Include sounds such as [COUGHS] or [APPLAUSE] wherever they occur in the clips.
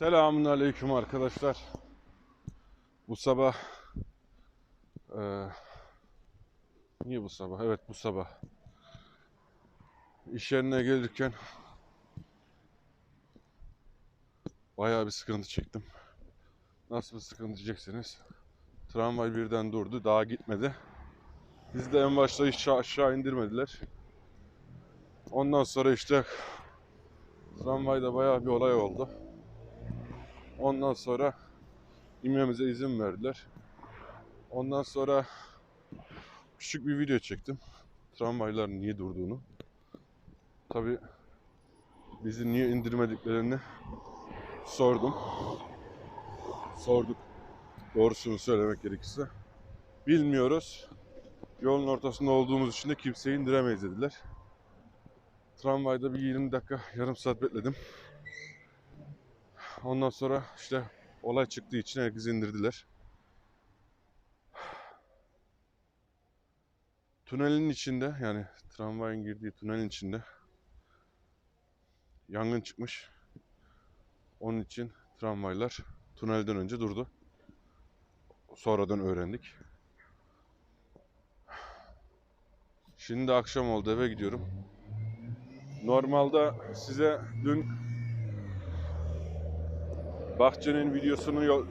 Selamun aleyküm arkadaşlar. Bu sabah eee, niye bu sabah? Evet bu sabah. İş yerine gelirken bayağı bir sıkıntı çektim. Nasıl bir sıkıntı diyeceksiniz? Tramvay birden durdu, daha gitmedi. Biz de en başta hiç aşağı indirmediler. Ondan sonra işte tramvayda bayağı bir olay oldu. Ondan sonra inmemize izin verdiler. Ondan sonra küçük bir video çektim. Tramvayların niye durduğunu. Tabi bizi niye indirmediklerini sordum. Sorduk. Doğrusunu söylemek gerekirse. Bilmiyoruz. Yolun ortasında olduğumuz için de kimseyi indiremeyiz dediler. Tramvayda bir 20 dakika, yarım saat bekledim. Ondan sonra işte olay çıktığı için herkesi indirdiler. Tünelin içinde yani tramvayın girdiği tünelin içinde yangın çıkmış. Onun için tramvaylar tünelden önce durdu. Sonradan öğrendik. Şimdi akşam oldu eve gidiyorum. Normalde size dün bahçenin videosunu yol,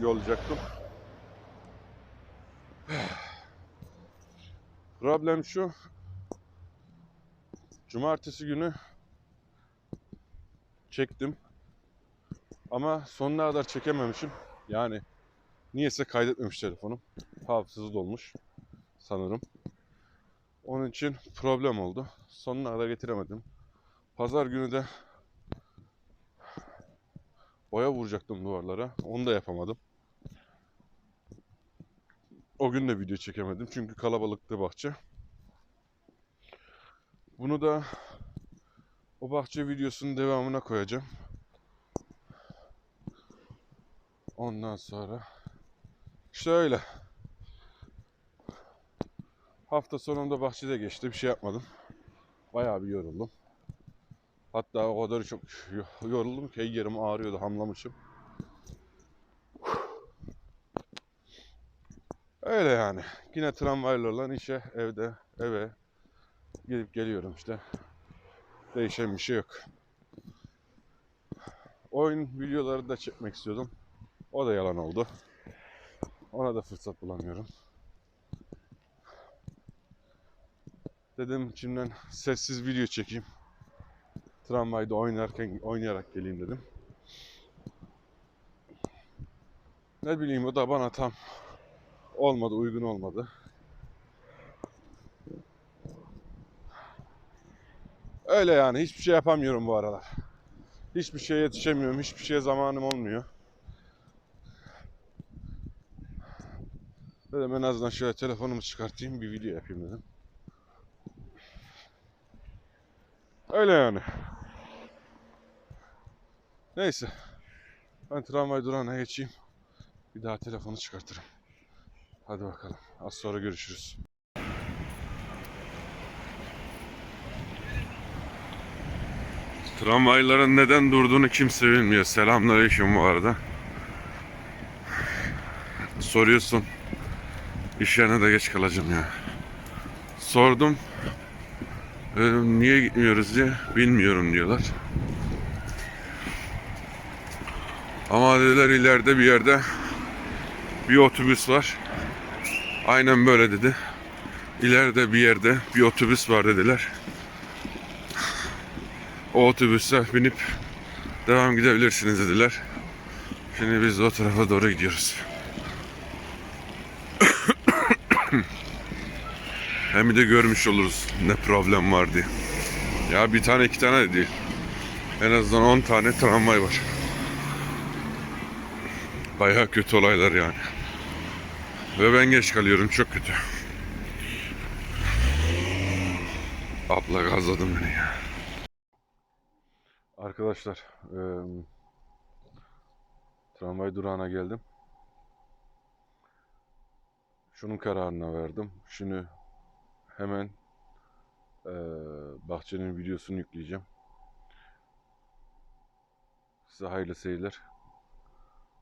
yollayacaktım. Problem şu. Cumartesi günü çektim. Ama sonuna kadar çekememişim. Yani niyeyse kaydetmemiş telefonum. Hafızası dolmuş sanırım. Onun için problem oldu. Sonuna kadar getiremedim. Pazar günü de boya vuracaktım duvarlara. Onu da yapamadım. O gün de video çekemedim çünkü kalabalıktı bahçe. Bunu da o bahçe videosunun devamına koyacağım. Ondan sonra işte öyle. Hafta sonunda bahçede geçti. Bir şey yapmadım. Bayağı bir yoruldum. Hatta o kadar çok [LAUGHS] yoruldum ki yerim ağrıyordu, hamlamışım. Öyle yani. Yine tramvaylarla işe, evde, eve gidip geliyorum işte. Değişen bir şey yok. Oyun videoları da çekmek istiyordum. O da yalan oldu. Ona da fırsat bulamıyorum. Dedim içimden sessiz video çekeyim. Tramvayda oynarken oynayarak geleyim dedim. Ne bileyim o da bana tam olmadı, uygun olmadı. Öyle yani hiçbir şey yapamıyorum bu aralar. Hiçbir şeye yetişemiyorum, hiçbir şeye zamanım olmuyor. Dedim en azından şöyle telefonumu çıkartayım bir video yapayım dedim. Öyle yani. Neyse. Ben tramvay durağına geçeyim. Bir daha telefonu çıkartırım. Hadi bakalım. Az sonra görüşürüz. Tramvayların neden durduğunu kimse bilmiyor. Selamünaleyküm bu arada. Soruyorsun. İş yerine de geç kalacağım ya. Sordum. Niye gitmiyoruz diye bilmiyorum diyorlar. Ama dediler ileride bir yerde bir otobüs var. Aynen böyle dedi. İleride bir yerde bir otobüs var dediler. O otobüse binip devam gidebilirsiniz dediler. Şimdi biz o tarafa doğru gidiyoruz. [COUGHS] Hem de görmüş oluruz ne problem var diye. Ya bir tane iki tane de değil. En azından 10 tane tramvay var. Bayağı kötü olaylar yani. Ve ben geç kalıyorum çok kötü. Abla gazladın beni ya. Arkadaşlar eee, tramvay durağına geldim. Şunun kararına verdim. Şunu hemen eee, bahçenin videosunu yükleyeceğim. size hayırlı seyirler.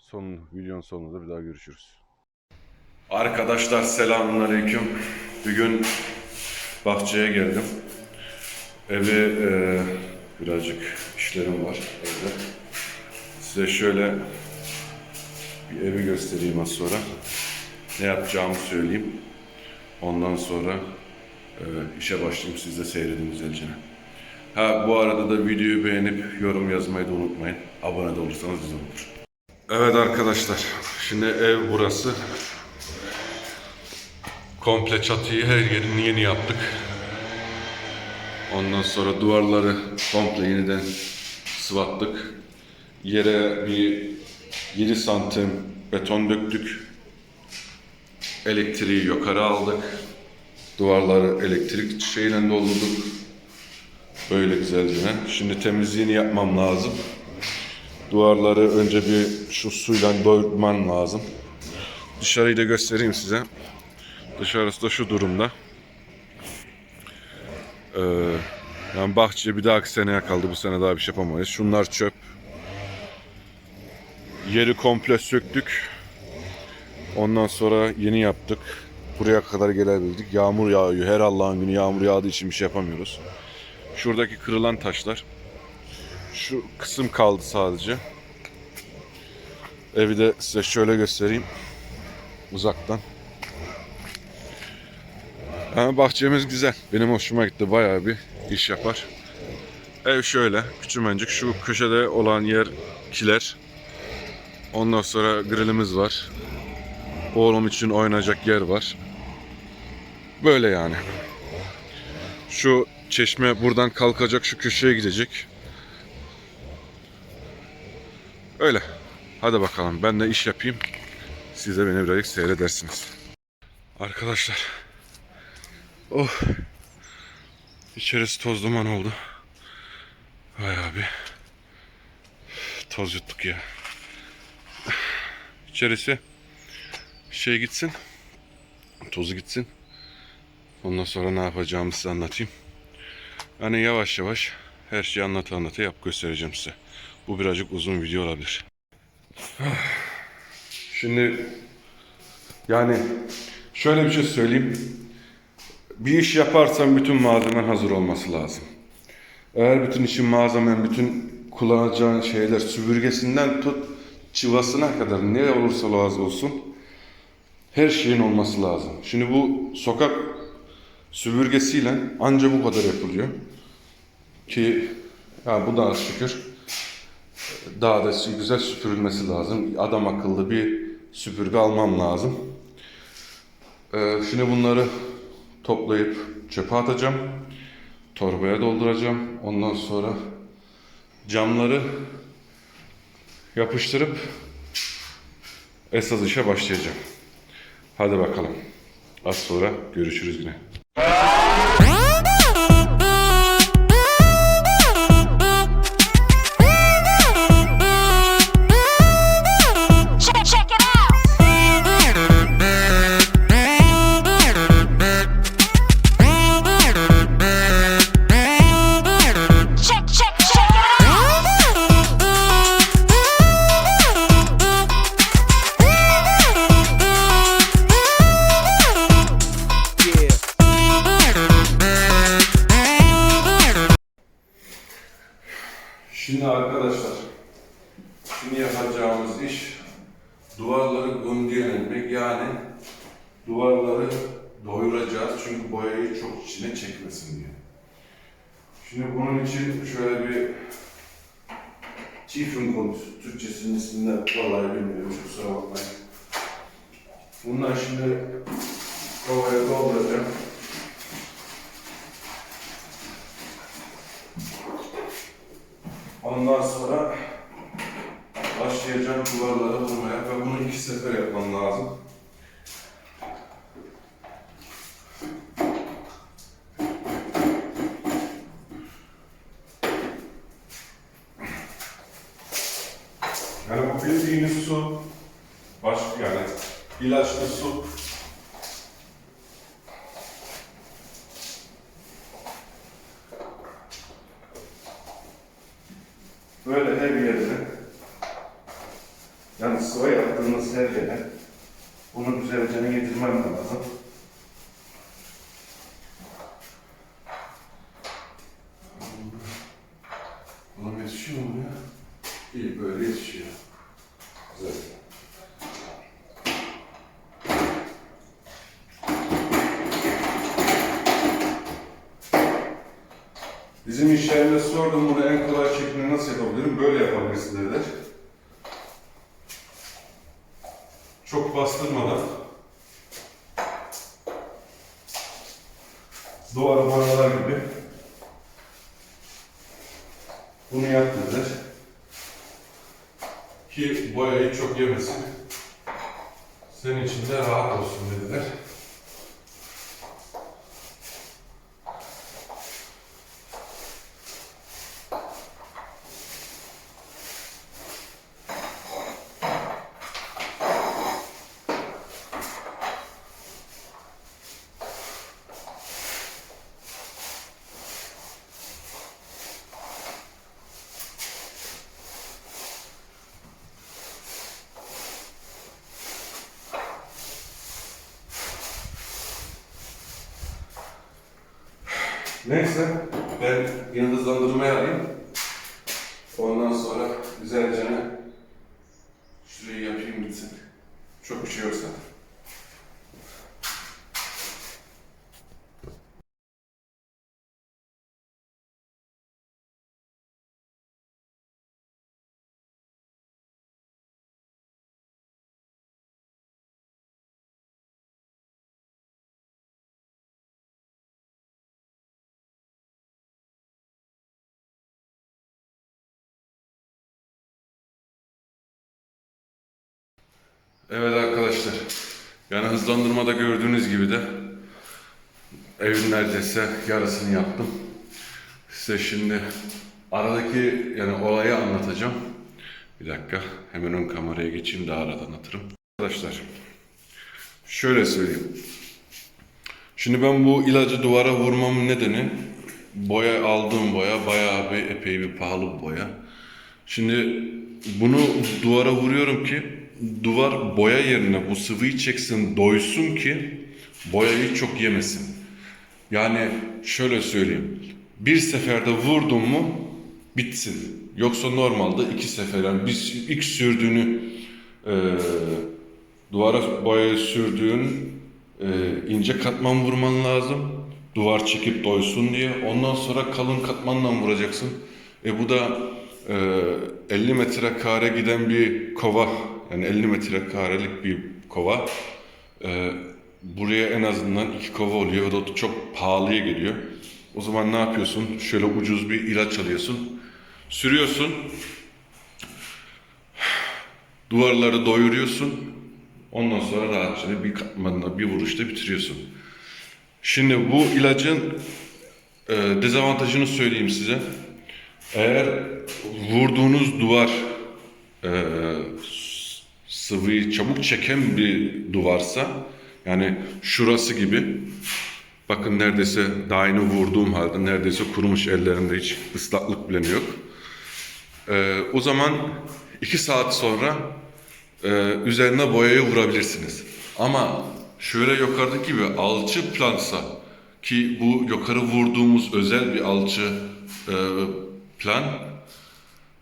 Son videonun sonunda bir daha görüşürüz. Arkadaşlar selamünaleyküm. Bugün bahçeye geldim. Evi e, birazcık işlerim var evde. Size şöyle bir evi göstereyim az sonra. Ne yapacağımı söyleyeyim. Ondan sonra e, işe başlayayım. Siz de seyredin güzelce. Ha bu arada da videoyu beğenip yorum yazmayı da unutmayın. Abone de olursanız güzel olur. Evet arkadaşlar. Şimdi ev burası. Komple çatıyı her yerini yeni yaptık. Ondan sonra duvarları komple yeniden sıvattık. Yere bir 7 santim beton döktük. Elektriği yukarı aldık. Duvarları elektrik şeyle doldurduk. Böyle güzelce. Şimdi temizliğini yapmam lazım. Duvarları önce bir şu suyla doyurman lazım. Dışarıyı da göstereyim size. Dışarısı da şu durumda. Ee, yani bahçe bir dahaki seneye kaldı. Bu sene daha bir şey yapamayız. Şunlar çöp. Yeri komple söktük. Ondan sonra yeni yaptık. Buraya kadar gelebildik. Yağmur yağıyor. Her Allah'ın günü yağmur yağdığı için bir şey yapamıyoruz. Şuradaki kırılan taşlar. Şu kısım kaldı sadece. Evi de size şöyle göstereyim. Uzaktan. Ama bahçemiz güzel. Benim hoşuma gitti. Bayağı bir iş yapar. Ev şöyle. Küçümencik. Şu köşede olan yer kiler. Ondan sonra grillimiz var. Oğlum için oynayacak yer var. Böyle yani. Şu çeşme buradan kalkacak şu köşeye gidecek. Öyle. Hadi bakalım ben de iş yapayım. Siz de beni birazcık seyredersiniz. Arkadaşlar. Oh. İçerisi toz duman oldu. Vay abi. Toz yuttuk ya. İçerisi şey gitsin. Tozu gitsin. Ondan sonra ne yapacağımı size anlatayım. Yani yavaş yavaş her şeyi anlata anlata yap göstereceğim size. Bu birazcık uzun video olabilir. Şimdi yani şöyle bir şey söyleyeyim. Bir iş yaparsan bütün malzemen hazır olması lazım. Eğer bütün işin malzemen, bütün kullanacağın şeyler süpürgesinden tut çıvasına kadar ne olursa lazım olsun her şeyin olması lazım. Şimdi bu sokak süpürgesiyle anca bu kadar yapılıyor. Ki ya bu da şükür daha da güzel süpürülmesi lazım. Adam akıllı bir süpürge almam lazım. Ee, şimdi bunları toplayıp çöpe atacağım. Torbaya dolduracağım. Ondan sonra camları yapıştırıp esas işe başlayacağım. Hadi bakalım. Az sonra görüşürüz yine. Boyayı çok içine çekmesin diye. Şimdi bunun için şöyle bir çift kod Türkçesinin ismini vallahi bilmiyorum kusura bakmayın. Bunlar şimdi kovaya dolduracağım. Ondan sonra başlayacağım duvarları vurmaya ve bunu iki sefer yapmam lazım. Yani bu bildiğiniz su, başka yani ilaçlı su. Böyle her yerine Yani sıva yaptığınız her yere bunu güzelce yedirmem lazım. Oğlum yetişiyor mu ya? İyi böyle yetişiyor. Güzel. Bizim iş yerinde sordum bunu en kolay şeklinde nasıl yapabilirim? Böyle yapabilirsin dediler. Çok bastırmadan duvara boyalar gibi bunu yap dediler. Ki boyayı çok yemesin. Senin için de rahat olsun dediler. Neyse ben yıldızlandırmayı alayım. Ondan sonra güzelce şurayı yapayım bitsin. Çok bir şey yok zaten. Evet arkadaşlar. Yani hızlandırmada gördüğünüz gibi de evin neredeyse yarısını yaptım. Size şimdi aradaki yani olayı anlatacağım. Bir dakika hemen ön kameraya geçeyim daha rahat anlatırım. Arkadaşlar şöyle söyleyeyim. Şimdi ben bu ilacı duvara vurmamın nedeni boya aldığım boya bayağı bir epey bir pahalı bir boya. Şimdi bunu duvara vuruyorum ki duvar boya yerine bu sıvıyı çeksin doysun ki boyayı çok yemesin. Yani şöyle söyleyeyim. Bir seferde vurdum mu bitsin. Yoksa normalde iki sefer yani biz ilk sürdüğünü e, duvara boyayı sürdüğün e, ince katman vurman lazım. Duvar çekip doysun diye. Ondan sonra kalın katmanla vuracaksın. E bu da e, 50 metre kare giden bir kova. Yani 50 metre karelik bir kova. E, buraya en azından iki kova oluyor ve de çok pahalıya geliyor. O zaman ne yapıyorsun? Şöyle ucuz bir ilaç alıyorsun. Sürüyorsun. Duvarları doyuruyorsun. Ondan sonra rahatça bir katmanla bir vuruşta bitiriyorsun. Şimdi bu ilacın e, dezavantajını söyleyeyim size. Eğer vurduğunuz duvar e, sıvıyı çabuk çeken bir duvarsa yani şurası gibi bakın neredeyse daha vurduğum halde neredeyse kurumuş ellerinde hiç ıslaklık bile yok. E, o zaman iki saat sonra e, üzerine boyayı vurabilirsiniz. Ama şöyle yukarıdaki gibi alçı plansa ki bu yukarı vurduğumuz özel bir alçı e, plan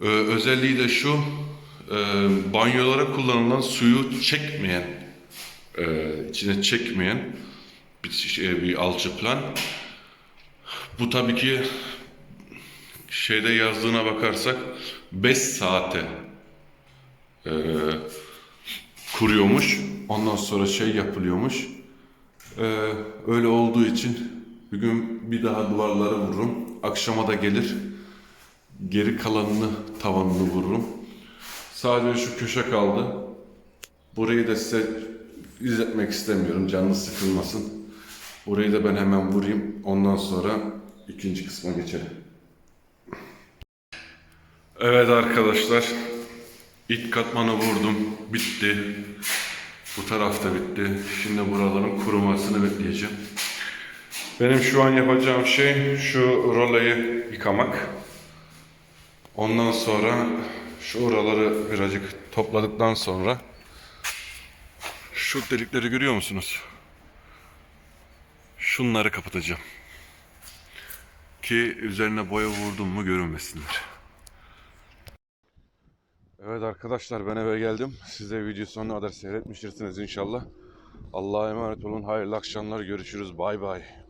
e, özelliği de şu e, banyolara kullanılan suyu çekmeyen e, içine çekmeyen bir, şey, bir alçı plan. Bu tabii ki şeyde yazdığına bakarsak 5 saate e, kuruyormuş. Ondan sonra şey yapılıyormuş. Ee, öyle olduğu için bir gün bir daha duvarları vururum. Akşama da gelir. Geri kalanını tavanını vururum. Sadece şu köşe kaldı. Burayı da size izletmek istemiyorum. Canlı sıkılmasın. Burayı da ben hemen vurayım. Ondan sonra ikinci kısma geçelim. Evet arkadaşlar. İlk katmanı vurdum. Bitti. Bu tarafta bitti. Şimdi buraların kurumasını bekleyeceğim. Benim şu an yapacağım şey şu rolayı yıkamak. Ondan sonra Şu oraları birazcık topladıktan sonra şu delikleri görüyor musunuz? Şunları kapatacağım. Ki üzerine boya vurdum mu görünmesinler. Evet arkadaşlar ben eve geldim. Siz de video sonuna kadar seyretmiştirsiniz inşallah. Allah'a emanet olun. Hayırlı akşamlar. Görüşürüz. Bay bay.